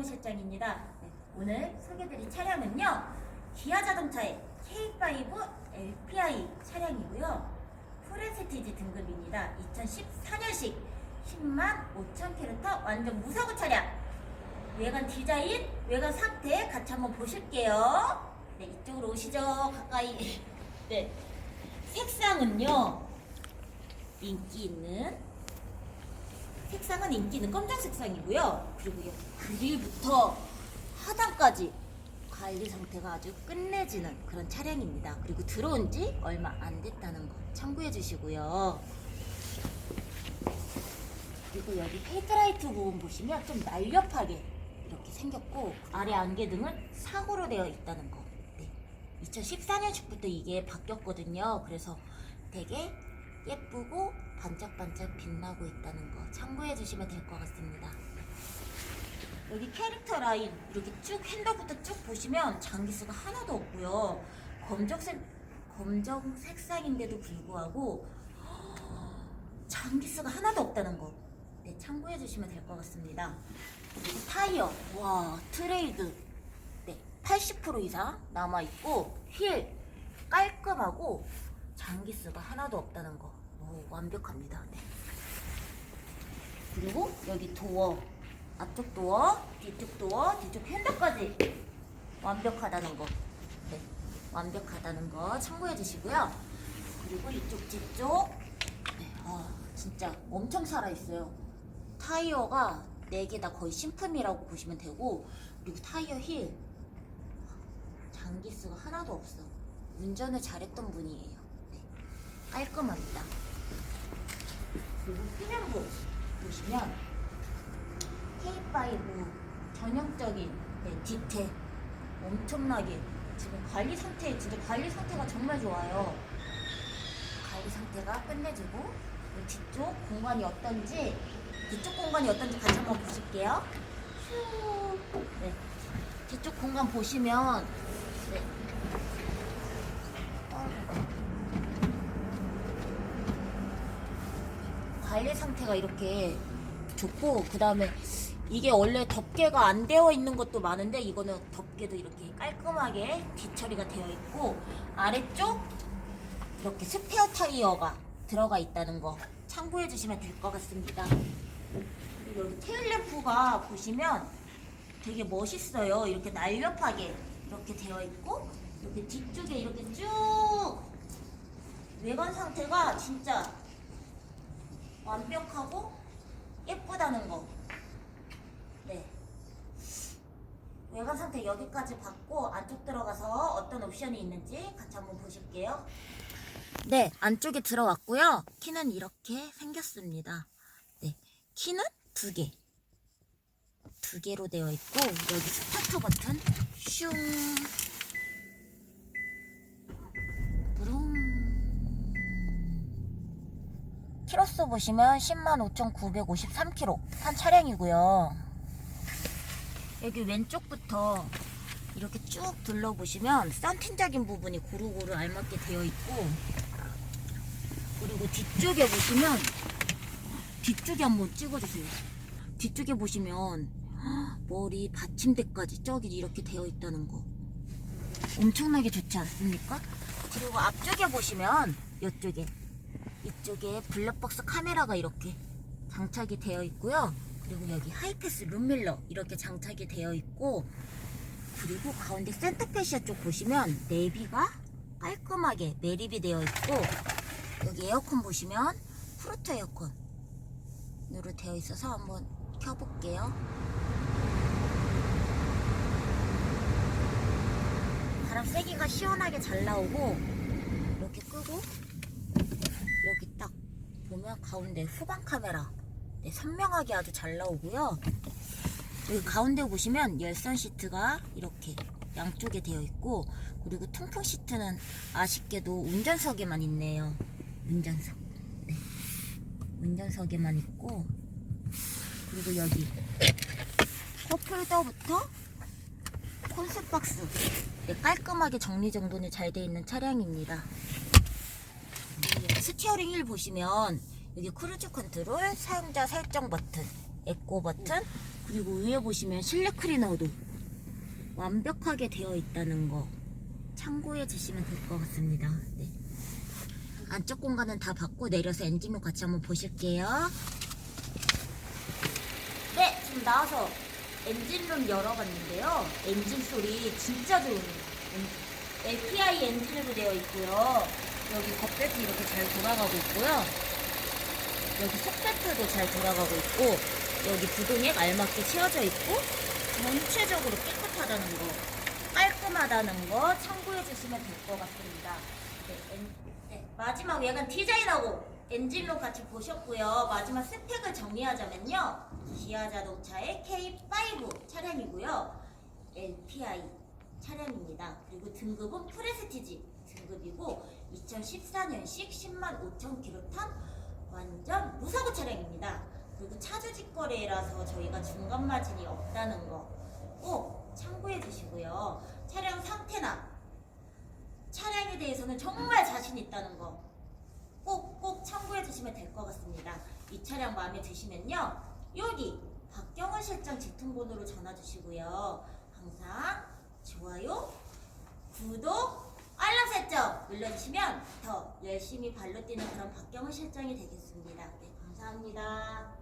김정우 실장입니다. 네, 오늘 소개드릴 차량은요. 기아 자동차의 K5 LPI 차량이고요. 프레스티지 등급입니다. 2014년식 10만 5천 킬로미터 완전 무사고 차량. 외관 디자인, 외관 상태 같이 한번 보실게요. 네, 이쪽으로 오시죠. 가까이. 네. 색상은요. 인기 있는 색상은 인기 있는 검정 색상이고요. 그리고 이 그릴부터 하단까지 관리 상태가 아주 끝내지는 그런 차량입니다. 그리고 들어온 지 얼마 안 됐다는 거 참고해 주시고요. 그리고 여기 헤드라이트 부분 보시면 좀 날렵하게 이렇게 생겼고 아래 안개등은 사고로 되어 있다는 거. 네. 2014년식부터 이게 바뀌었거든요. 그래서 되게 예쁘고 반짝반짝 빛나고 있다는 거 참고해 주시면 될 것 같습니다. 여기 캐릭터 라인 이렇게 쭉 핸들부터 쭉 보시면 장기수가 하나도 없고요. 검정색 검정 색상인데도 불구하고 장기수가 하나도 없다는 거. 네, 참고해 주시면 될 것 같습니다. 타이어, 와, 트레이드, 네, 80% 이상 남아 있고 휠 깔끔하고 장기수가 하나도 없다는 거. 오, 완벽합니다. 네. 그리고 여기 도어, 앞쪽 도어, 뒤쪽 도어, 뒤쪽 핸들까지 완벽하다는 거. 네, 완벽하다는 거 참고해 주시고요. 그리고 이쪽 뒤쪽, 네, 아, 진짜 엄청 살아있어요. 타이어가 4개 다 거의 신품이라고 보시면 되고, 그리고 타이어 힐, 장기수가 하나도 없어. 운전을 잘했던 분이에요. 네, 깔끔합니다. 그리고 후면부 보시면 K5 전형적인 네, 디테일 엄청나게 지금 관리 상태 진짜 관리 상태가 정말 좋아요. 관리 상태가 끝내주고 이 뒤쪽 공간이 어떤지 뒤쪽 공간이 어떤지 같이 한번 보실게요. 슈. 네. 뒤쪽 공간 보시면 네. 관리 상태가 이렇게 좋고 그 다음에 이게 원래 덮개가 안 되어 있는 것도 많은데 이거는 덮개도 이렇게 깔끔하게 뒤처리가 되어 있고 아래쪽 이렇게 스페어 타이어가 들어가 있다는 거 참고해 주시면 될 것 같습니다. 여기 테일램프가 보시면 되게 멋있어요. 이렇게 날렵하게 이렇게 되어 있고 이렇게 뒤쪽에 이렇게 쭉 외관 상태가 진짜 완벽하고 예쁘다는 거. 네. 외관 상태 여기까지 봤고 안쪽 들어가서 어떤 옵션이 있는지 같이 한번 보실게요. 네, 안쪽에 들어왔고요. 키는 이렇게 생겼습니다. 네, 키는 두 개. 두 개로 되어 있고 여기 스타트 버튼 슝. 키로수 보시면 105,953km 탄 차량이고요. 여기 왼쪽부터 이렇게 쭉 둘러보시면 썬팅적인 부분이 고루고루 알맞게 되어 있고 그리고 뒤쪽에 보시면 뒤쪽에 한번 찍어주세요. 뒤쪽에 보시면 헉, 머리 받침대까지 저기 이렇게 되어 있다는 거 엄청나게 좋지 않습니까? 그리고 앞쪽에 보시면 이쪽에 이쪽에 블랙박스 카메라가 이렇게 장착이 되어 있고요. 그리고 여기 하이패스 룸밀러 이렇게 장착이 되어 있고 그리고 가운데 센터페시아 쪽 보시면 내비가 깔끔하게 매립이 되어 있고 여기 에어컨 보시면 프로토 에어컨으로 되어 있어서 한번 켜볼게요. 바람 세기가 시원하게 잘 나오고 이렇게 끄고 여기 딱 보면 가운데 후방 카메라 네, 선명하게 아주 잘 나오고요. 여기 가운데 보시면 열선 시트가 이렇게 양쪽에 되어 있고 그리고 통풍 시트는 아쉽게도 운전석에만 있네요. 운전석. 네. 운전석에만 있고 그리고 여기 컵홀더부터 콘셉박스 네, 깔끔하게 정리정돈이 잘 되어 있는 차량입니다. 여기 스티어링 휠 보시면 여기 크루즈 컨트롤 사용자 설정 버튼 에코 버튼 그리고 위에 보시면 실내 클리너도 완벽하게 되어 있다는 거 참고해 주시면 될 것 같습니다. 네. 안쪽 공간은 다 받고 내려서 엔진룸 같이 한번 보실게요. 네, 지금 나와서 엔진룸 열어봤는데요. 엔진 소리 진짜 좋으네요. LPI 엔진으로 되어 있고요. 여기 겉배트 이렇게 잘 돌아가고 있고요. 여기 속배트도 잘 돌아가고 있고 여기 부동액 알맞게 채워져 있고 전체적으로 깨끗하다는 거 깔끔하다는 거 참고해 주시면 될 것 같습니다. 네, 엔- 네, 마지막 약간 디자인하고 엔진로 같이 보셨고요. 마지막 스펙을 정리하자면요. 기아 자동차의 K5 차량이고요. LPI 차량입니다. 그리고 등급은 프레스티지 등급이고 2014년식 10만 5천 킬로 탄 완전 무사고 차량입니다. 그리고 차주직 거래라서 저희가 중간 마진이 없다는 거 꼭 참고해 주시고요. 차량 상태나 차량에 대해서는 정말 자신 있다는 거 꼭 꼭 참고해 주시면 될 것 같습니다. 이 차량 마음에 드시면요. 여기 박경원 실장 직통번호로 전화 주시고요. 항상 좋아요, 구독, 훌쩍 눌러주시면 더 열심히 발로 뛰는 그런 박경호 실장이 되겠습니다. 네, 감사합니다.